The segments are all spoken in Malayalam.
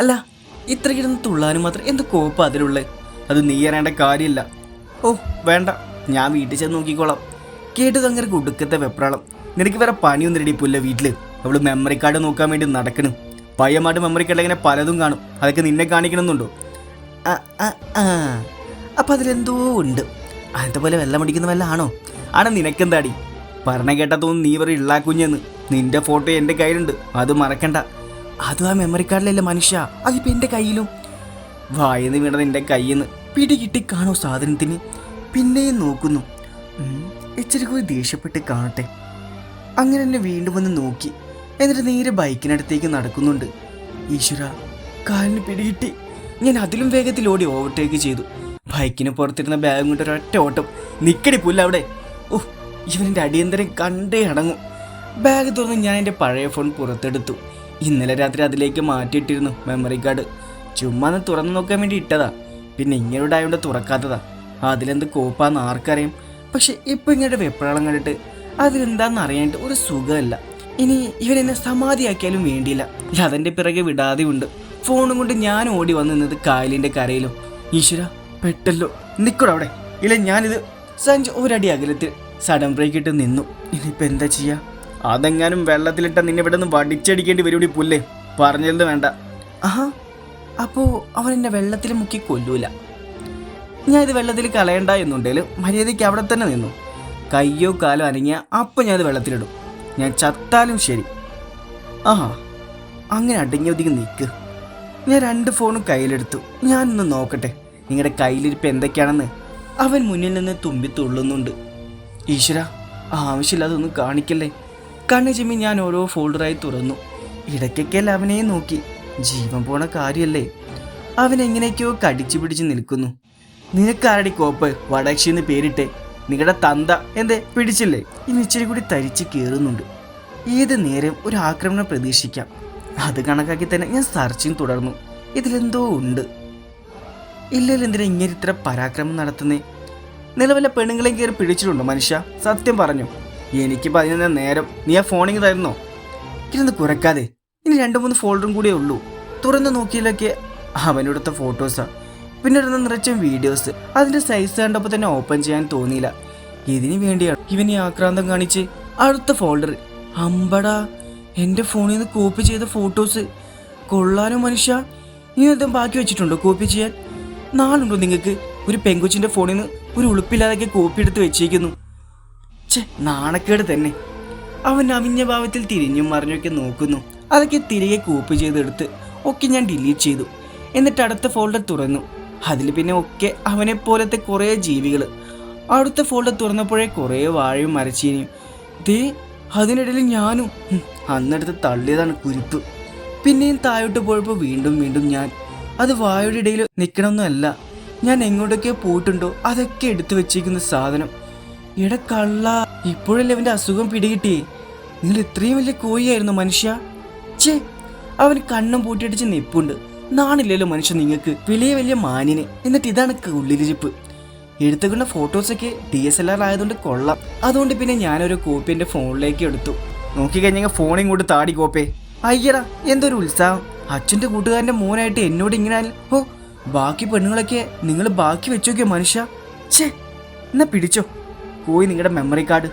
അല്ല ഇത്ര കിടന്ന് തുള്ളാനും മാത്രം എന്ത് കോപ്പ അതിലുള്ളത് അത് നീ അറിയേണ്ട കാര്യമില്ല. ഓ വേണ്ട. ഞാൻ വീട്ടിൽ ചെന്ന് നോക്കിക്കോളാം. കേട്ടത് അങ്ങനെ കുടുക്കത്തെ വെപ്രാളം. നിനക്ക് വേറെ പണിയൊന്നും റെഡി പുല്ല വീട്ടിൽ. അവൾ മെമ്മറി കാർഡ് നോക്കാൻ വേണ്ടി നടക്കണം. പയ്യമായിട്ട് മെമ്മറി കാർഡ് ഇങ്ങനെ പലതും കാണും. അതൊക്കെ നിന്നെ കാണിക്കണമെന്നുണ്ടോ. അപ്പൊ അതിലെന്തോ ഉണ്ട്. അതിന്റെ പോലെ വെള്ളം അടിക്കുന്ന വല്ല ആണോ? ആണോ നിനക്കെന്താടി? പറഞ്ഞ കേട്ടാ തോന്നുന്നു നീ വെറും ഇള്ളാക്കുഞ്ഞെന്ന് നിന്റെ ഫോട്ടോ എന്റെ കയ്യിലുണ്ട്. അത് മറക്കണ്ട. അതും ആ മെമ്മറി കാർഡിലല്ലേ മനുഷ്യ? അതിപ്പോ എന്റെ കയ്യിലും. വായന്ന് വീണത് എന്റെ കയ്യിൽ പിടികിട്ടി കാണോ സാധനത്തിന്? പിന്നെയും നോക്കുന്നു. ഇച്ചിരി കൂടി ദേഷ്യപ്പെട്ട് കാണട്ടെ. അങ്ങനെ എന്നെ വീണ്ടും വന്ന് നോക്കി. എന്നിട്ട് നേരെ ബൈക്കിനടുത്തേക്ക് നടക്കുന്നുണ്ട്. ഈശ്വര കാലിന് പിടികിട്ടി ഞാൻ അതിലും വേഗത്തിൽ ഓടി ഓവർടേക്ക് ചെയ്തു. ബൈക്കിന് പുറത്തിരുന്ന ബാഗും കൊണ്ട് ഒരൊറ്റ ഓട്ടം. നിക്കടി പുല്ല അവിടെ. ഓ ഇവനെന്റെ അടിയന്തരം കണ്ടേ അടങ്ങും. ബാഗ് തുറന്ന് ഞാൻ എന്റെ പഴയ ഫോൺ പുറത്തെടുത്തു. ഇന്നലെ രാത്രി അതിലേക്ക് മാറ്റിയിട്ടിരുന്നു മെമ്മറി കാർഡ് ചുമ്മാ ഒന്ന് തുറന്നു നോക്കാൻ വേണ്ടി ഇട്ടതാ. പിന്നെ ഇങ്ങനെ ആയതുകൊണ്ട് തുറക്കാത്തതാ. അതിലെന്ത് കോപ്പാന്ന് ആർക്കറിയാം. പക്ഷെ ഇപ്പൊ ഇങ്ങനെ വെപ്രാളം കണ്ടിട്ട് അതിലെന്താന്ന് അറിയാനായിട്ട് ഒരു സുഖമല്ല. ഇനി ഇവനെന്നെ സമാധിയാക്കിയാലും വേണ്ടിയില്ല. അതെന്റെ പിറകെ വിടാതെ ഉണ്ട് ഫോണും കൊണ്ട് ഞാൻ ഓടി വന്നു നിന്നത് കായലിന്റെ കരയിലും. ഈശ്വര പെട്ടല്ലോ. നിക്കടോ അവിടെ. ഇല്ല ഞാനിത് സഞ്ച് ഒരടി അകലത്തിൽ സഡൻ ബ്രേക്ക് ഇട്ട് നിന്നു. ഇനിയിപ്പോ എന്താ ചെയ്യാ? അതെങ്ങാനും വെള്ളത്തിലിട്ട നിന്നെ ഇവിടെ നിന്ന് വടിച്ചടിക്കേണ്ടി വരൂടി പുല്ലേ. പറഞ്ഞത് വേണ്ട. ആഹാ അപ്പോ അവൻ എന്നെ വെള്ളത്തിൽ മുക്കി കൊല്ലൂല. ഞാൻ ഇത് വെള്ളത്തിൽ കളയണ്ട എന്നുണ്ടെങ്കിൽ മര്യാദയ്ക്ക് അവിടെ തന്നെ നിന്നു. കയ്യോ കാലോ അനങ്ങിയ അപ്പം ഞാൻ ഇത് വെള്ളത്തിലിടും. ഞാൻ ചത്താലും ശരി. ആഹാ അങ്ങനെ അടങ്ങി ഒതുങ്ങി നിൽക്ക് ഞാൻ രണ്ട് ഫോണും കയ്യിലെടുത്തു. ഞാനൊന്ന് നോക്കട്ടെ നിങ്ങളുടെ കയ്യിലിരിപ്പ് എന്തൊക്കെയാണെന്ന്. അവൻ മുന്നിൽ നിന്ന് തുമ്പി തുള്ളുന്നുണ്ട് ഈശ്വര ആവശ്യമില്ലാതെ ഒന്നും കാണിക്കല്ലേ? കണ്ണു ചിമ്മി ഞാൻ ഓരോ ഫോൾഡറായി തുറന്നു. ഇടയ്ക്കൊക്കെ അവനെയും നോക്കി. ജീവൻ പോണ കാര്യമല്ലേ അവൻ എങ്ങനെയൊക്കെയോ കടിച്ചു പിടിച്ച് നിൽക്കുന്നു. നിനക്കാരടി കോപ്പ്? വടക്ഷി എന്ന് പേരിട്ടെ. നിങ്ങളുടെ തന്ത എന്തേ? പിടിച്ചില്ലേ? ഇനി ഇച്ചിരി കൂടി തരിച്ച് കയറുന്നുണ്ട് ഏത് നേരം ഒരു ആക്രമണം പ്രതീക്ഷിക്കാം. അത് കണക്കാക്കി തന്നെ ഞാൻ സെർച്ചിങ് തുടർന്നു. ഇതിലെന്തോ ഉണ്ട്. ഇല്ലല്ലോ എന്തിനാ ഇങ്ങനെ ഇത്ര പരാക്രമം നടത്തുന്നേ? നിലവിലെ പെണ്ണുങ്ങളെയും കയറി പിടിച്ചിട്ടുണ്ടോ മനുഷ്യ? സത്യം പറഞ്ഞു. എനിക്ക് പതിനൊന്ന് നേരം. നീ ആ ഫോണിങ് തരുന്നോ? ഇരുന്ന് കുറക്കാതെ ഇനി രണ്ട് മൂന്ന് ഫോൾഡറും കൂടെ ഉള്ളൂ. തുറന്നു നോക്കിയാലൊക്കെ അവനെടുത്ത ഫോട്ടോസാ പിന്നെ ഇടുന്ന നിറച്ച വീഡിയോസ് അതിന്റെ സൈസ് കണ്ടപ്പോൾ തന്നെ ഓപ്പൺ ചെയ്യാൻ തോന്നിയില്ല. ഇതിന് വേണ്ടിയാണ് ഇവനെ ആക്രാന്തം കാണിച്ച് അടുത്ത ഫോൾഡർ അമ്പടാ എന്റെ ഫോണിൽ നിന്ന് കോപ്പി ചെയ്ത ഫോട്ടോസ് കൊള്ളാനോ മനുഷ്യ. ഇനി എന്തും ബാക്കി വെച്ചിട്ടുണ്ടോ കോപ്പി ചെയ്യാൻ? നാളുണ്ടോ നിങ്ങൾക്ക് ഒരു പെങ്കുച്ചിന്റെ ഫോണിൽ നിന്ന് ഒരു ഉളുപ്പില്ലാതൊക്കെ കോപ്പി എടുത്ത് വെച്ചേക്കുന്നു. നാണക്കേട് തന്നെ. അവൻ അവിഞ്ഞ ഭാവത്തിൽ തിരിഞ്ഞും മറിഞ്ഞൊക്കെ നോക്കുന്നു. അതൊക്കെ തിരികെ കോപ്പി ചെയ്തെടുത്ത് ഒക്കെ ഞാൻ ഡിലീറ്റ് ചെയ്തു. എന്നിട്ട് അടുത്ത ഫോൾഡർ തുറന്നു. അതിൽ പിന്നെ ഒക്കെ അവനെ പോലത്തെ കുറേ ജീവികൾ അടുത്ത ഫോൾഡർ തുറന്നപ്പോഴേ കുറേ വാഴയും മരച്ചീനിയും. ദേ അതിനിടയിൽ ഞാനും. അന്നെടുത്ത് തള്ളിയതാണ് കുരുപ്പ്. പിന്നെയും താഴോട്ട് പോയപ്പോൾ വീണ്ടും വീണ്ടും ഞാൻ. അത് വായുടെ ഇടയിൽ നിൽക്കണമെന്നല്ല ഞാൻ എങ്ങോട്ടൊക്കെ പോയിട്ടുണ്ടോ? അതൊക്കെ എടുത്തു വെച്ചിരിക്കുന്ന സാധനം. എട കള്ള. ഇപ്പോഴല്ലേ അവന്റെ അസുഖം പിടികിട്ടി? നിങ്ങൾ ഇത്രയും വലിയ കോഴിയായിരുന്നു മനുഷ്യ. ചേ അവൻ കണ്ണും പൂട്ടിയടിച്ച് നിപ്പുണ്ട്. നാണില്ലല്ലോ മനുഷ്യ നിങ്ങൾക്ക്. വലിയ വലിയ മാനിന്. എന്നിട്ട് ഇതാണ് ഉള്ളിലിരിപ്പ് എടുത്തുകൊണ്ട ഫോട്ടോസൊക്കെ ഡി എസ് എൽ ആർ ആയതുകൊണ്ട് കൊള്ളാം. അതുകൊണ്ട് പിന്നെ ഞാനൊരു കോപ്പി എന്റെ ഫോണിലേക്ക് എടുത്തു. നോക്കിക്കഴിഞ്ഞാൽ ഫോൺ ഇങ്ങോട്ട് താടി കോപ്പേ. അയ്യടാ എന്തൊരു ഉത്സാഹം. അച്ഛന്റെ കൂട്ടുകാരന്റെ മോനായിട്ട് എന്നോട് ഇങ്ങനെ ഓ ബാക്കി പെണ്ണുങ്ങളൊക്കെ നിങ്ങൾ ബാക്കി വെച്ചോക്കിയോ മനുഷ്യ? ഛേ എന്നാ പിടിച്ചോ. കോയി നിങ്ങളുടെ മെമ്മറി കാർഡ്.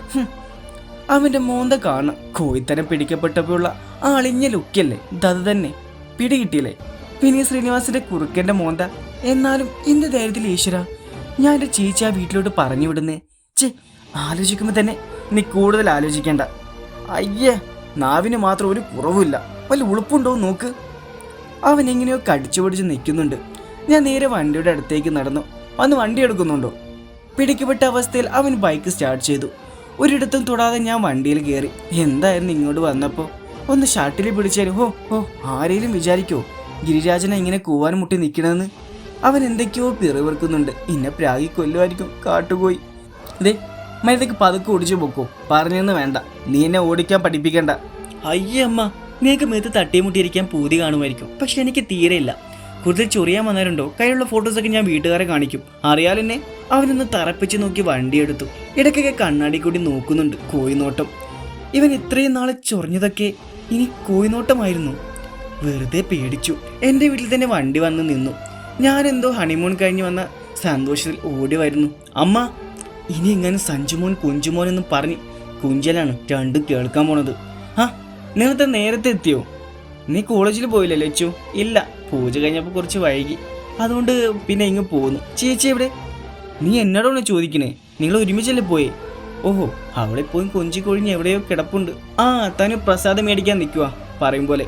അവന്റെ മോന്ത കാണാം കോയിത്തരം പിടിക്കപ്പെട്ടപ്പോഴുള്ള ആളിഞ്ഞ ലുക്കല്ലേ ദത് തന്നെ. പിടികിട്ടിയില്ലേ പിന്നെ ശ്രീനിവാസിന്റെ കുറുക്കന്റെ മോന്ത. എന്നാലും ഇന്ന് ധൈര്യത്തിൽ ഈശ്വര ഞാൻ എന്റെ ചേച്ചി ആ വീട്ടിലോട്ട് പറഞ്ഞു വിടുന്നേ. ചേ ആലോചിക്കുമ്പോൾ തന്നെ നീ കൂടുതൽ ആലോചിക്കേണ്ട. അയ്യേ നാവിന് മാത്രം ഒരു കുറവുമില്ല. വല്ല ഉളുപ്പുണ്ടോ നോക്ക്. അവൻ എങ്ങനെയോ കടിച്ചു പിടിച്ച് നിൽക്കുന്നുണ്ട്. ഞാൻ നേരെ വണ്ടിയുടെ അടുത്തേക്ക് നടന്നു. വന്ന് വണ്ടി എടുക്കുന്നുണ്ടോ? പിടിക്കപ്പെട്ട അവസ്ഥയിൽ അവൻ ബൈക്ക് സ്റ്റാർട്ട് ചെയ്തു. ഒരിടത്തും തൊടാതെ ഞാൻ വണ്ടിയിൽ കയറി എന്തായിരുന്നു ഇങ്ങോട്ട് വന്നപ്പോൾ ഒന്ന് ഷട്ടിൽ പിടിച്ചാൽ ഹോ ഹോ ആരെങ്കിലും വിചാരിക്കോ? ഗിരിരാജനെ ഇങ്ങനെ കൂവാൻ മുട്ടി നിൽക്കണമെന്ന് അവൻ എന്തൊക്കെയോ പിറവിറക്കുന്നുണ്ട്. ഇന്നെ പ്രാഗി കൊല്ലുമായിരിക്കും. കാട്ടുപോയി. ദേ മരുതൊക്കെ പതുക്കെ ഓടിച്ചു പോക്കോ. പറഞ്ഞെന്ന് വേണ്ട. നീ എന്നെ ഓടിക്കാൻ പഠിപ്പിക്കണ്ട. അയ്യമ്മ നിങ്ങൾക്ക് മേത്ത് തട്ടിമുട്ടിയിരിക്കാൻ പൂതി കാണുമായിരിക്കും. പക്ഷെ എനിക്ക് തീരെയില്ല. കൂടുതൽ ചൊറിയാൻ വന്നവരുണ്ടോ? കയ്യിലുള്ള ഫോട്ടോസൊക്കെ ഞാൻ വീട്ടുകാരെ കാണിക്കും. അറിയാലെന്നെ അവനൊന്ന് തറപ്പിച്ച് നോക്കി വണ്ടിയെടുത്തു ഇടയ്ക്കൊക്കെ കണ്ണാടി കൂടി നോക്കുന്നുണ്ട് കോയിനോട്ടം ഇവൻ ഇത്രയും നാളെ ചൊറിഞ്ഞതൊക്കെ ഇനി കോയിനോട്ടമായിരുന്നു വെറുതെ പേടിച്ചു. എന്റെ വീട്ടിൽ തന്നെ വണ്ടി വന്ന് നിന്നു. ഞാൻ എന്തോ ഹണിമൂൺ കഴിഞ്ഞ് വന്ന സന്തോഷത്തിൽ ഓടി വരുന്നു. അമ്മ ഇനി എങ്ങനെ സഞ്ജുമോൻ കുഞ്ചുമോൻ എന്ന് പറഞ്ഞ് കുഞ്ചലാണ് രണ്ടും കേൾക്കാൻ പോണത്. ആ നേരത്തെ നേരത്തെ എത്തിയോ? നീ കോളേജിൽ പോയില്ലേ ലച്ചു? ഇല്ല. പൂജ കഴിഞ്ഞപ്പോൾ കുറച്ച് വൈകി. അതുകൊണ്ട് പിന്നെ ഇങ്ങ് പോന്നു. ചേച്ചി എവിടെ? നീ എന്നോടാണ് ചോദിക്കണേ. നിങ്ങൾ ഒരുമിച്ചല്ലേ പോയേ? ഓഹോ അവിടെ പോയി കൊഞ്ചി കൊഴിഞ്ഞ് എവിടെയോ കിടപ്പുണ്ട്. ആ തനു പ്രസാദം മേടിക്കാൻ നിൽക്കുക പറയും പോലെ.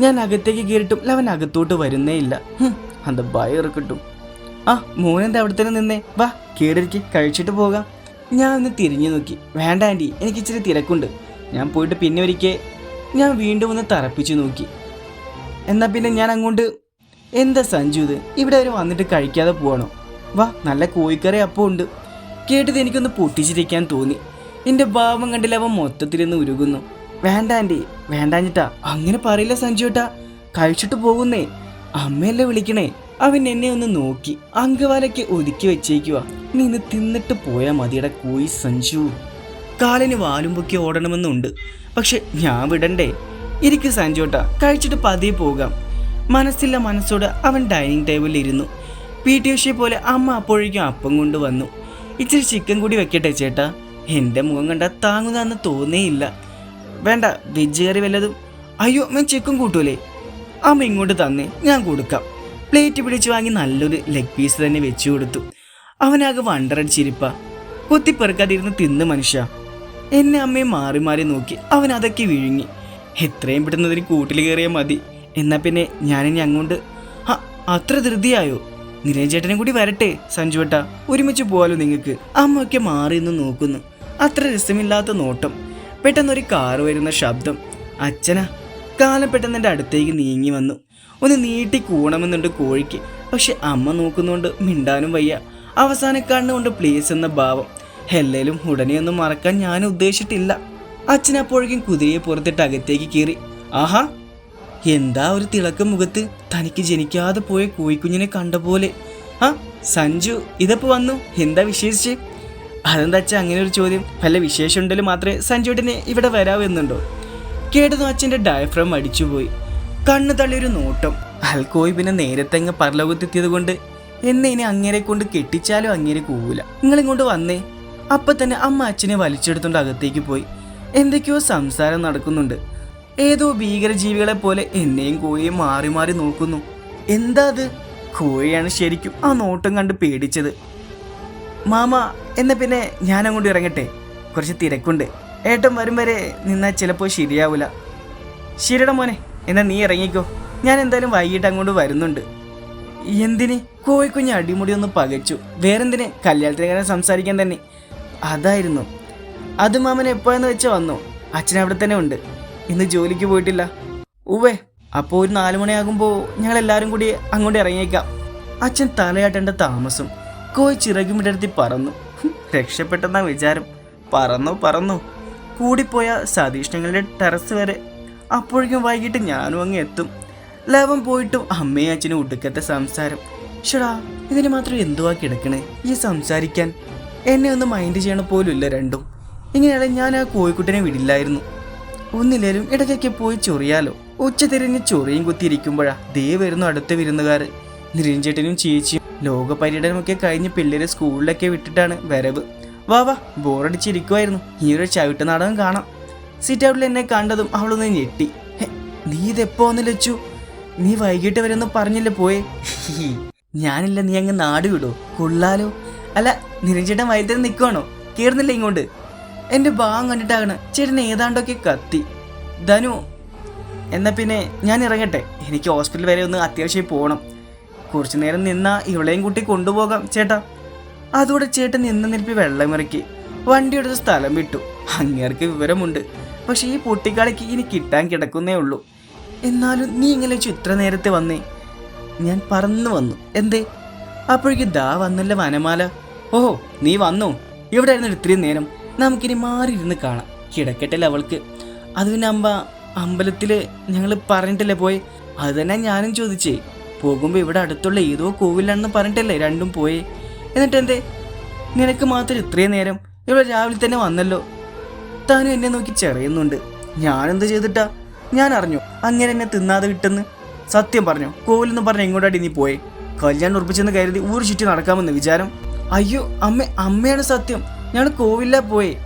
ഞാൻ അകത്തേക്ക് കയറിയിട്ടും അവൻ അകത്തോട്ട് വരുന്നേ ഇല്ല. അത് ഭയം ഇറക്കിട്ടും ആ മോനെന്താ അവിടെ തന്നെ നിന്നേ? വാ കേടിരിക്ക് കഴിച്ചിട്ട് പോകാം. ഞാൻ ഒന്ന് തിരിഞ്ഞു നോക്കി. വേണ്ട ആന്റി എനിക്ക് ഇച്ചിരി തിരക്കുണ്ട്. ഞാൻ പോയിട്ട് പിന്നെ ഒരിക്കൽ ഞാൻ വീണ്ടും ഒന്ന് തറപ്പിച്ചു നോക്കി. എന്നാൽ പിന്നെ ഞാൻ അങ്ങോട്ട് എന്താ സഞ്ജു ഇത്? ഇവിടെ വരെ വന്നിട്ട് കഴിക്കാതെ പോവാണോ? വാ നല്ല കോഴിക്കറി അപ്പം ഉണ്ട്. കേട്ടത് എനിക്കൊന്ന് പൊട്ടിച്ചിരിക്കാൻ തോന്നി. എന്റെ ഭാവം കണ്ടില്ല അവൻ മൊത്തത്തിലൊന്ന് ഉരുകുന്നു. വേണ്ട ആന്റി വേണ്ടാഞ്ഞിട്ടാ അങ്ങനെ പറയില്ല സഞ്ജു ഏട്ടാ. കഴിച്ചിട്ട് പോകുന്നേ. അമ്മയല്ലേ വിളിക്കണേ. അവൻ എന്നെ ഒന്ന് നോക്കി. അങ്കവാലൊക്കെ ഒതുക്കി വെച്ചേക്കുക നീ ഇന്ന് തിന്നിട്ട് പോയാൽ മതിയുടെ കോയി സഞ്ജു. കാലിന് വാലുമ്പൊക്കെ ഓടണമെന്നുണ്ട്. പക്ഷെ ഞാൻ വിടണ്ടേ. ഇരിക്ക് സഞ്ജോട്ട കഴിച്ചിട്ട് പതിയെ പോകാം. മനസ്സില്ല മനസ്സോട് അവൻ ഡൈനിങ് ടേബിളിൽ ഇരുന്നു. പി ടി ഉഷയെ പോലെ അമ്മ അപ്പോഴേക്കും അപ്പം കൊണ്ടുവന്നു ഇച്ചിരി ചിക്കൻ കൂടി വെക്കട്ടെ ചേട്ടാ. എന്റെ മുഖം കണ്ടാൽ താങ്ങുന്നതെന്ന് തോന്നേയില്ല. വേണ്ട വെജ് കറി വല്ലതും. അയ്യോ ഞാൻ ചിക്കൻ കൂട്ടൂലേ? അമ്മ ഇങ്ങോട്ട് തന്നേ ഞാൻ കൊടുക്കാം. പ്ലേറ്റ് പിടിച്ച് വാങ്ങി നല്ലൊരു ലെഗ് പീസ് തന്നെ വെച്ചു കൊടുത്തു. അവനാകെ വണ്ടറടിച്ചിരിപ്പ. കുത്തിപ്പെറുക്കാതിരുന്ന് തിന്ന് മനുഷ്യ. എന്നെ അമ്മയെ മാറി മാറി നോക്കി അവൻ അതൊക്കെ വിഴുങ്ങി. എത്രയും പെട്ടെന്ന് അതിന് കൂട്ടിൽ കയറിയാൽ മതി. എന്നാ പിന്നെ ഞാനിനി അങ്ങോട്ട്. ആ അത്ര ധൃതിയായോ? നിരഞ്ജേട്ടനും കൂടി വരട്ടെ സഞ്ജുവട്ട. ഒരുമിച്ച് പോവാലോ നിങ്ങൾക്ക്. അമ്മയൊക്കെ മാറി നിന്ന് നോക്കുന്നു. അത്ര രസമില്ലാത്ത നോട്ടം. പെട്ടെന്നൊരു കാർ വരുന്ന ശബ്ദം. അച്ഛനാ കാലം പെട്ടെന്ന് എന്റെ അടുത്തേക്ക് നീങ്ങി വന്നു. ഒന്ന് നീട്ടി കൂണമെന്നുണ്ട് കോഴിക്ക്. പക്ഷെ അമ്മ നോക്കുന്നതുകൊണ്ട് മിണ്ടാനും വയ്യ. അവസാന കണ്ണുകൊണ്ട് പ്ലീസ് എന്ന ഭാവം. ഹെല്ലേലും ഉടനെയൊന്നും മറക്കാൻ ഞാൻ ഉദ്ദേശിച്ചിട്ടില്ല. അച്ഛനപ്പോഴേക്കും കുതിരയെ പുറത്തിട്ട് അകത്തേക്ക് കയറി ആഹാ എന്താ ഒരു തിളക്കം മുഖത്ത്? തനിക്ക് ജനിക്കാതെ പോയ കോഴിക്കുഞ്ഞിനെ കണ്ട പോലെ. ആ സഞ്ജു ഇതപ്പോ വന്നു? എന്താ വിശേഷിച്ച്? അതെന്താ അച്ഛൻ അങ്ങനെ ഒരു ചോദ്യം? വല്ല വിശേഷം ഉണ്ടെങ്കിൽ മാത്രമേ സഞ്ജുട്ടിനെ ഇവിടെ വരാവൂ എന്നുണ്ടോ? കേട്ടതും അച്ഛന്റെ ഡയഫ്രം അടിച്ചുപോയി കണ്ണു തള്ളിയൊരു നോട്ടം. അൽക്കോയ് പിന്നെ നേരത്തെ അങ്ങ് പരലോകത്തെത്തിയത് കൊണ്ട് എന്നെ ഇനി അങ്ങേരെ കൊണ്ട് കെട്ടിച്ചാലും അങ്ങേരെ കൂവൂല. നിങ്ങളിങ്ങോട്ട് വന്നേ. അപ്പം തന്നെ അമ്മ അച്ഛനെ വലിച്ചെടുത്തുകൊണ്ട് അകത്തേക്ക് പോയി. എന്തൊക്കെയോ സംസാരം നടക്കുന്നുണ്ട്. ഏതോ ഭീകരജീവികളെ പോലെ എന്നെയും കോഴിയും മാറി മാറി നോക്കുന്നു. എന്താ അത്? കോഴിയാണ് ശരിക്കും ആ നോട്ടം കണ്ട് പേടിച്ചത്. മാമ എന്നാ പിന്നെ ഞാൻ അങ്ങോട്ട് ഇറങ്ങട്ടെ? കുറച്ച് തിരക്കുണ്ട്. ഏട്ടൻ വരും വരെ നിന്നാൽ ചിലപ്പോൾ ശരിയാവില്ല ശരിയുടെ മോനെ എന്നാ നീ ഇറങ്ങിക്കോ. ഞാൻ എന്തായാലും വൈകിട്ട് അങ്ങോട്ട് വരുന്നുണ്ട്. എന്തിന്? കോഴിക്കുഞ്ഞ് അടിമുടി ഒന്ന് പകച്ചു. വേറെന്തിന്? കല്യാണത്തിന് കാരണം സംസാരിക്കാൻ തന്നെ. അതായിരുന്നു. അത് മാമൻ എപ്പോഴെന്ന് വെച്ചാൽ വന്നു. അച്ഛൻ അവിടെ തന്നെ ഉണ്ട്. ഇന്ന് ജോലിക്ക് പോയിട്ടില്ല. ഉവ്വേ അപ്പോൾ ഒരു നാലു മണിയാകുമ്പോൾ ഞങ്ങൾ എല്ലാവരും കൂടി അങ്ങോട്ട് ഇറങ്ങിയേക്കാം. അച്ഛൻ തലയാട്ടേണ്ട താമസം. കോഴി ചിറകുമിടർത്തി പറന്നു. ഹും, രക്ഷപ്പെട്ടെന്നാ വിചാരം. പറന്നു പറന്നു. കൂടിപ്പോയ സതീഷ്ണങ്ങളുടെ ടെറസ് വരെ. അപ്പോഴേക്കും വൈകിട്ട് ഞാനും അങ്ങ് എത്തും. ലവൻ പോയിട്ടും അമ്മയും അച്ഛനും ഒടുക്കത്തെ സംസാരം. ഷടാ ഇതിന് മാത്രം എന്തുവാ കിടക്കണേ ഈ സംസാരിക്കാൻ? എന്നെ ഒന്ന് മൈൻഡ് ചെയ്യണ പോലും ഇല്ല രണ്ടും. ഇങ്ങനെയാണെങ്കിൽ ഞാൻ ആ കോഴിക്കുട്ടനെ വിടില്ലായിരുന്നു. ഒന്നില്ലേലും ഇടയ്ക്കൊക്കെ പോയി ചൊറിയാലോ? ഉച്ച തിരിഞ്ഞ് ചൊറിയും കുത്തിയിരിക്കുമ്പോഴാ ദേ വരുന്നു അടുത്ത വിരുന്നുകാർ നിരഞ്ജേട്ടനും ചേച്ചിയും ലോക പര്യടനമൊക്കെ കഴിഞ്ഞ് പിള്ളേരെ സ്കൂളിലൊക്കെ വിട്ടിട്ടാണ് വരവ്. വാ വാ ബോറടിച്ചിരിക്കുമായിരുന്നു ഈ ഒരു ചവിട്ട് നാടകം കാണാം. സിറ്റ് ഔട്ടിൽ എന്നെ കണ്ടതും അവളൊന്ന് ഞെട്ടി. "ഹെ, നീ ഇതെപ്പോ ഒന്ന് ലച്ചു? നീ വൈകിട്ട് വരെ ഒന്ന് പറഞ്ഞില്ലേ പോയെ. ഞാനില്ല നീ അങ്ങ് നാട് വിടോ കൊള്ളാലോ. അല്ല നിരഞ്ജേട്ടൻ വൈദ്യുതി നിൽക്കുവാണോ കേറുന്നില്ല ഇങ്ങോട്ട്? എന്റെ ഭാഗം കണ്ടിട്ടാണ് ചേട്ടൻ ഏതാണ്ടൊക്കെ കത്തി. ധനു എന്നാ പിന്നെ ഞാൻ ഇറങ്ങട്ടെ. എനിക്ക് ഹോസ്പിറ്റൽ വരെ ഒന്ന് അത്യാവശ്യം പോകണം കുറച്ചു നേരം നിന്നാ ഇവളെയും കൂട്ടി കൊണ്ടുപോകാം ചേട്ടാ. അതോടെ ചേട്ടൻ നിന്ന് നിൽപ്പി വെള്ളമിറക്കി വണ്ടിയെടുത്ത് സ്ഥലം വിട്ടു. അങ്ങേർക്ക് വിവരമുണ്ട്. പക്ഷെ ഈ പൊട്ടിക്കാളയ്ക്ക് ഇനി കിട്ടാൻ കിടക്കുന്നേ ഉള്ളൂ. എന്നാലും നീ ഇങ്ങനെ ഇത്ര നേരത്തെ വന്നേ. ഞാൻ പറന്നു വന്നു. എന്തേ? അപ്പോഴേക്ക് ദാ വന്നല്ല വനമാല. ഓഹോ നീ വന്നു? ഇവിടെ ആയിരുന്നു ഇത്രയും നേരം? നമുക്കിനി മാറിയിരുന്ന് കാണാം. കിടക്കട്ടല്ലേ അവൾക്ക്. അത് പിന്നെ അമ്പ അമ്പലത്തിൽ ഞങ്ങൾ പറഞ്ഞിട്ടല്ലേ പോയി? അത് തന്നെ ഞാനും ചോദിച്ചേ. പോകുമ്പോൾ ഇവിടെ അടുത്തുള്ള ഏതോ കോവിലാണെന്ന് പറഞ്ഞിട്ടല്ലേ രണ്ടും പോയി? എന്നിട്ട് എന്തേ നിനക്ക് മാത്രം ഇത്രയും നേരം ഇവിടെ രാവിലെ തന്നെ വന്നല്ലോ. താനും എന്നെ നോക്കി ചെറിയുന്നുണ്ട്. ഞാനെന്ത് ചെയ്തിട്ടാ? ഞാൻ അറിഞ്ഞു. അങ്ങനെ എന്നെ തിന്നാതെ വിട്ടെന്ന്. സത്യം പറഞ്ഞു. കോവിലെന്ന് പറഞ്ഞ എങ്ങോട്ടാടി നീ പോയേ? കല്യാണം ഉറപ്പിച്ചെന്ന് കരുതി ഊര് ചുറ്റി നടക്കാമെന്ന് വിചാരം. അയ്യോ അമ്മ അമ്മയാണ് സത്യം. ഞങ്ങൾ കോവില്ല പോയി.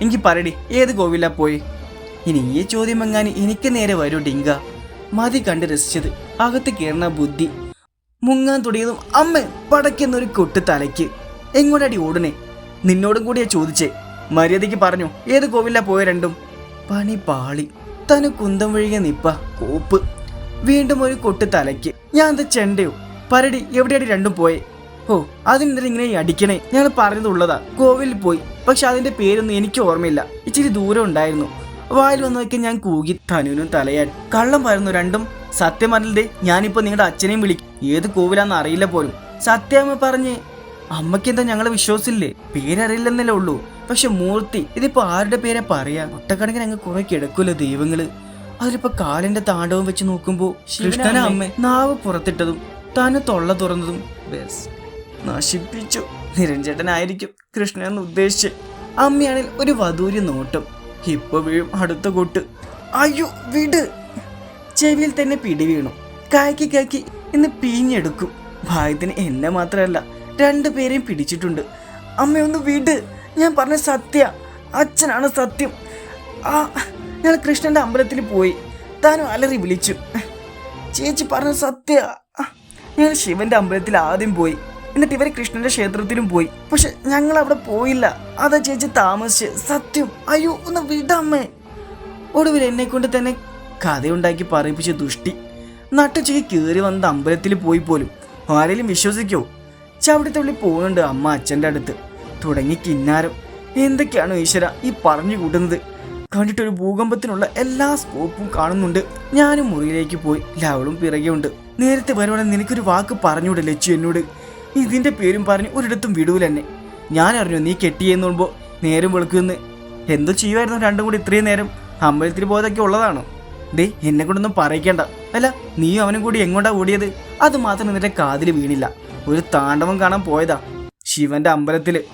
എനിക്ക് പറയടി ഏത് കോവില്ല പോയി? ഇനി ഈ ചോദ്യം എങ്ങാനും എനിക്ക് നേരെ വരൂ ഡിങ്ക. മതി കണ്ട് രസിച്ചത്. അകത്ത് കയറുന്ന ബുദ്ധി. മുങ്ങാൻ തുടങ്ങിയതും അമ്മ പടയ്ക്കുന്നൊരു കൊട്ട് തലയ്ക്ക്. എങ്ങോട്ടടി ഓടണേ നിന്നോടും കൂടിയാ ചോദിച്ചേ. മര്യാദയ്ക്ക് പറഞ്ഞു ഏത് കോവില്ല പോയ രണ്ടും? പണി പാളി. തനു കുന്തം വഴിയ നിപ്പ കോപ്പ്. വീണ്ടും ഒരു കൊട്ട് തലയ്ക്ക്. ഞാൻ എന്താ ചെണ്ടയോ? പരടി എവിടെയാടി രണ്ടും പോയെ? ഓ അതിനെന്തിനാ ഇങ്ങനെ അടിക്കണേ? ഞാൻ പറഞ്ഞതുള്ളതാ കോവിലിൽ പോയി. പക്ഷെ അതിന്റെ പേരൊന്നും എനിക്ക് ഓർമ്മയില്ല. ഇച്ചിരി ദൂരം ഉണ്ടായിരുന്നു. വായിൽ വന്നു നോക്കി ഞാൻ കൂകി തനുവിനും തലയാട്ടി. കള്ളം പറയുന്നു രണ്ടും. സത്യം പറഞ്ഞതേ ഞാനിപ്പോ നിങ്ങളുടെ അച്ഛനെയും വിളിക്കും ഏത് കോവിലാന്ന് അറിയില്ല പോലും. സത്യാമ്മ പറഞ്ഞ് അമ്മയ്ക്ക് എന്താ ഞങ്ങളെ വിശ്വാസില്ലേ? പേരറിയില്ലെന്നല്ലേ ഉള്ളൂ. പക്ഷെ മൂർത്തി ഇതിപ്പോ ആരുടെ പേരെ പറയാ? ഒട്ടക്കണക്കിന് അങ്ങ് കുറെ കിടക്കുമല്ലോ ദൈവങ്ങൾ. അതിലിപ്പോ കാലിന്റെ താണ്ഡവും വെച്ച് നോക്കുമ്പോ കൃഷ്ണന അമ്മ നാവ് പുറത്തിട്ടതും താന് തൊള്ള തുറന്നതും. നശിപ്പിച്ചു. നിരഞ്ജേട്ടനായിരിക്കും കൃഷ്ണൻ ഉദ്ദേശിച്ച് അമ്മയാണിൽ ഒരു വധൂരി നോട്ടം. ഇപ്പൊ വീഴും അടുത്ത കൊട്ട്. അയ്യോ വിട്. ചെവിയിൽ തന്നെ പിടി വീണു. കാക്കി കാക്കി ഇന്ന് പീഞ്ഞെടുക്കും. ഭാഗ്യത്തിന് എന്നെ മാത്രമല്ല രണ്ടുപേരെയും പിടിച്ചിട്ടുണ്ട്. അമ്മയൊന്ന് വിട്. ഞാൻ പറഞ്ഞ സത്യ. അച്ഛനാണ് സത്യം. ആ ഞാൻ കൃഷ്ണന്റെ അമ്പലത്തിൽ പോയി. താനും അലറി വിളിച്ചു. ചേച്ചി പറഞ്ഞ സത്യ. ഞാൻ ശിവന്റെ അമ്പലത്തിൽ ആദ്യം പോയി. എന്നിട്ട് ഇവർ കൃഷ്ണന്റെ ക്ഷേത്രത്തിലും പോയി. പക്ഷെ ഞങ്ങൾ അവിടെ പോയില്ല. അതാ ചേച്ചി താമസിച്ച്. സത്യം. അയ്യോ ഒന്ന് വിടമ്മേ. ഒടുവിൽ എന്നെ കൊണ്ട് തന്നെ കഥയുണ്ടാക്കി പറയിപ്പിച്ച ദുഷ്ടി. നട്ടുച്ചയ്ക്ക് കയറി വന്ന അമ്പലത്തിൽ പോയി പോലും. ആരെങ്കിലും വിശ്വസിക്കോ? ചവിടത്തുള്ളി പോകുന്നുണ്ട് അമ്മ അച്ഛന്റെ അടുത്ത്. തുടങ്ങി കിന്നാരം. എന്തൊക്കെയാണോ ഈശ്വര ഈ പറഞ്ഞു കൂട്ടുന്നത്? കണ്ടിട്ടൊരു ഭൂകമ്പത്തിനുള്ള എല്ലാ സ്കോപ്പും കാണുന്നുണ്ട്. ഞാനും മുറിയിലേക്ക് പോയി. ലവളും പിറകെയുണ്ട്. നേരത്തെ വരുവാണെങ്കിൽ നിനക്കൊരു വാക്ക് പറഞ്ഞൂടെ ലച്ചു എന്നോട്? ഇതിന്റെ പേരും പറഞ്ഞ് ഒരിടത്തും വിടൂലെന്നെ ഞാൻ അറിഞ്ഞു നീ കെട്ടിയെന്ന് പറയുമ്പോൾ നേരം വെളുക്കുമെന്ന്. എന്തോ ചെയ്യുമായിരുന്നു രണ്ടും കൂടി ഇത്രയും നേരം. അമ്പലത്തിൽ പോയതൊക്കെ ഉള്ളതാണ്? ദേ എന്നെ കൊണ്ടൊന്നും പറയിക്കണ്ട. അല്ല നീയും അവനും കൂടി എങ്ങോട്ടാ ഓടിയത്? അത് മാത്രം നിന്റെ കാതിൽ വീണില്ല. ഒരു താണ്ഡവം കാണാൻ പോയതാ ശിവന്റെ അമ്പലത്തിൽ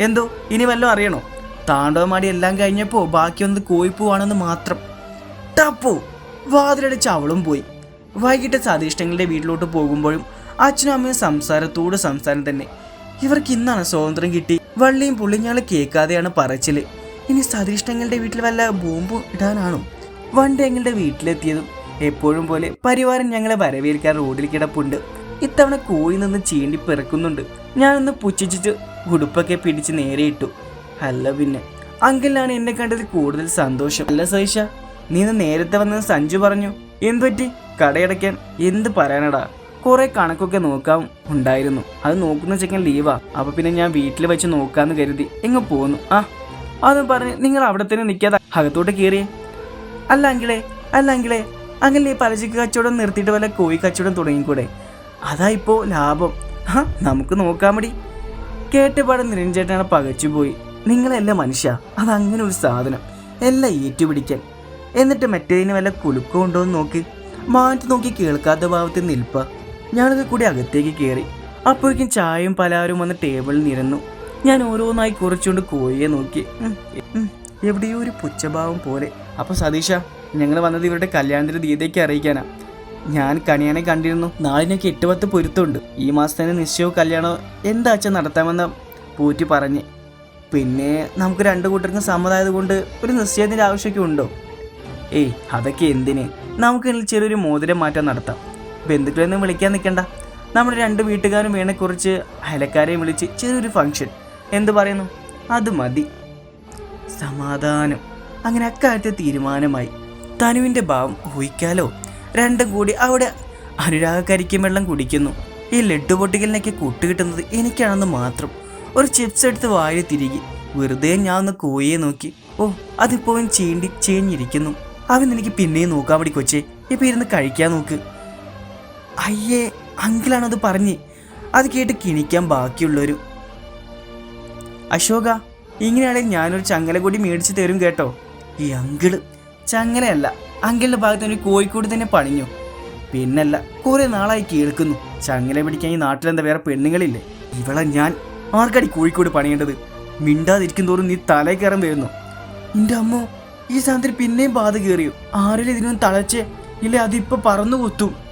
എന്തോ ഇനി വല്ലതും അറിയണോ? താണ്ഡവമാടി എല്ലാം കഴിഞ്ഞപ്പോ ബാക്കി വന്നത് കോയിപ്പൂവാണെന്ന് മാത്രം. ടപ്പോ വാതിലടിച്ച് അവളും പോയി. വൈകിട്ട് സതീഷ്ടങ്ങളുടെ വീട്ടിലോട്ട് പോകുമ്പോഴും അച്ഛനും അമ്മയും സംസാരത്തോട് സംസാരം തന്നെ. ഇവർക്ക് ഇന്നാണ് സ്വാതന്ത്ര്യം കിട്ടി. വള്ളിയും പുള്ളിയും ഞങ്ങൾ കേൾക്കാതെയാണ് പറച്ചിൽ. ഇനി സതീഷ്ടങ്ങളുടെ വീട്ടിൽ വല്ല ബോംബ് ഇടാനാണോ? വണ്ടി ഞങ്ങളുടെ വീട്ടിലെത്തിയതും എപ്പോഴും പോലെ പരിവാരം ഞങ്ങളെ വരവേൽക്കാൻ റോഡിൽ കിടപ്പുണ്ട്. ഇത്തവണ കോഴി നിന്ന് ചീണ്ടി പിറക്കുന്നുണ്ട്. ഞാനൊന്ന് പുച്ഛിച്ചു ഉടുപ്പൊക്കെ പിടിച്ച് നേരെ ഇട്ടു. അല്ല പിന്നെ അങ്കിളിനാണ് എന്നെ കണ്ടതിൽ കൂടുതൽ സന്തോഷം. അല്ല സൈഷ നീ നേരത്തെ വന്ന് സഞ്ജു പറഞ്ഞു. എന്തുപറ്റി? കടയടയ്ക്കാൻ എന്ത് പറയാനടാ? കുറെ കണക്കൊക്കെ നോക്കാൻ ഉണ്ടായിരുന്നു. അത് നോക്കുന്ന ചെക്കൻ ലീവാ. അപ്പൊ പിന്നെ ഞാൻ വീട്ടിൽ വെച്ച് നോക്കാന്ന് കരുതി എങ്ങ് പോന്നു. ആ അത് പറഞ്ഞ് നിങ്ങൾ അവിടെ തന്നെ നിൽക്കാതെ അകത്തോട്ട് കയറി. അല്ല അങ്കിളെ അല്ല അങ്കിളെ ഈ പലചരക്ക് കച്ചവടം നിർത്തിയിട്ട് വല്ല കോഴി കച്ചവടം തുടങ്ങിക്കൂടെ? അതാ ഇപ്പോ ലാഭം. നമുക്ക് നോക്കാൻ മതി കേട്ടപാട് നിരഞ്ജേട്ടനാണ് പകച്ചുപോയി നിങ്ങളല്ല മനുഷ്യ അതങ്ങനെ ഒരു സാധനം. എല്ലാം ഏറ്റുപിടിക്കാൻ എന്നിട്ട് മറ്റേതിന് വല്ല കുലുക്കം ഉണ്ടോ എന്ന് നോക്കി. മാറ്റി നോക്കി കേൾക്കാത്ത ഭാവത്തിൽ നിൽപ്പ. ഞാനത് കൂടി അകത്തേക്ക് കയറി അപ്പോഴേക്കും ചായയും പലഹാരവും വന്ന് ടേബിളിൽ നിരന്നു. ഞാൻ ഓരോന്നായി കുറച്ചുകൊണ്ട് കോഴിയെ നോക്കി. എവിടെയോ ഒരു പുച്ഛഭാവം പോലെ. അപ്പോൾ സതീഷ ഞങ്ങൾ വന്നത് ഇവരുടെ കല്യാണത്തിന്റെ ദീതയ്ക്ക് അറിയിക്കാനാ. ഞാൻ കണിയാനെ കണ്ടിരുന്നു. നാളിനൊക്കെ എട്ട് പത്ത് പൊരുത്തമുണ്ട്. ഈ മാസം തന്നെ നിശ്ചയവും കല്യാണമോ എന്താ അച്ഛൻ നടത്താമെന്ന് പൂറ്റി പറഞ്ഞ്. പിന്നെ നമുക്ക് രണ്ട് കൂട്ടർക്കും സമ്മതമായത് കൊണ്ട് ഒരു നിശ്ചയത്തിന്റെ ആവശ്യമൊക്കെ ഉണ്ടോ? ഏയ് അതൊക്കെ എന്തിന്? നമുക്ക് ഇതിൽ ചെറിയൊരു മോതിരം മാറ്റം നടത്താം. ബന്ധുക്കളൊന്നും വിളിക്കാൻ നിൽക്കണ്ട. നമ്മുടെ രണ്ട് വീട്ടുകാരും വീണെ കുറച്ച് അയലക്കാരെയും വിളിച്ച് ചെറിയൊരു ഫംഗ്ഷൻ എന്ത് പറയുന്നു? അത് മതി. സമാധാനം. അങ്ങനെ അക്കാര്യത്തിൽ തീരുമാനമായി. തനുവിന്റെ ഭാവം ഊഹിക്കാലോ? രണ്ടും കൂടി അവിടെ അനുരാഗക്കരിക്കും വെള്ളം കുടിക്കുന്നു. ഈ ലഡ്ഡു പൊട്ടിക്കലിനൊക്കെ കൂട്ടുകിട്ടുന്നത് എനിക്കാണെന്ന് മാത്രം. ഒരു ചിപ്സ് എടുത്ത് വാരി തിരികെ. വെറുതെ ഞാൻ ഒന്ന് കോയെ നോക്കി. ഓ അതിപ്പോഴും ചീണ്ടി ചീഞ്ഞിരിക്കുന്നു. അവൻ എനിക്ക് പിന്നെയും നോക്കാൻ വേണ്ടി കൊച്ചേ. ഇപ്പം ഇരുന്ന് കഴിക്കാൻ നോക്ക്. അയ്യേ അങ്കിളാണത് പറഞ്ഞ്. അത് കേട്ട് കിണിക്കാൻ ബാക്കിയുള്ളൊരു. അശോക ഇങ്ങനെയാണെങ്കിൽ ഞാനൊരു ചങ്ങല കൂടി മേടിച്ച് തരും കേട്ടോ. ഈ അങ്കിൾ ചങ്ങലയല്ല അങ്കിളിന്റെ ഭാഗത്ത് ഒരു കോഴിക്കോട് തന്നെ പണിഞ്ഞു. പിന്നല്ല കുറേ നാളായി കേൾക്കുന്നു. ചങ്ങല പിടിക്കാൻ ഈ നാട്ടിലെന്താ വേറെ പെണ്ണുങ്ങളില്ലേ? ഇവളെ ഞാൻ. ആർക്കടി കോഴിക്കോട് പണിയേണ്ടത്? മിണ്ടാതിരിക്കും തോറും നീ തലേ കയറാൻ വരുന്നു. നിന്റെ അമ്മോ ഈ സാധനത്തിന് പിന്നെയും ബാധ കയറിയോ? ആരെങ്കിലും ഇതിനൊന്നും തളച്ചേ ഇല്ലേ അതിപ്പോ പറന്നു കൊത്തും.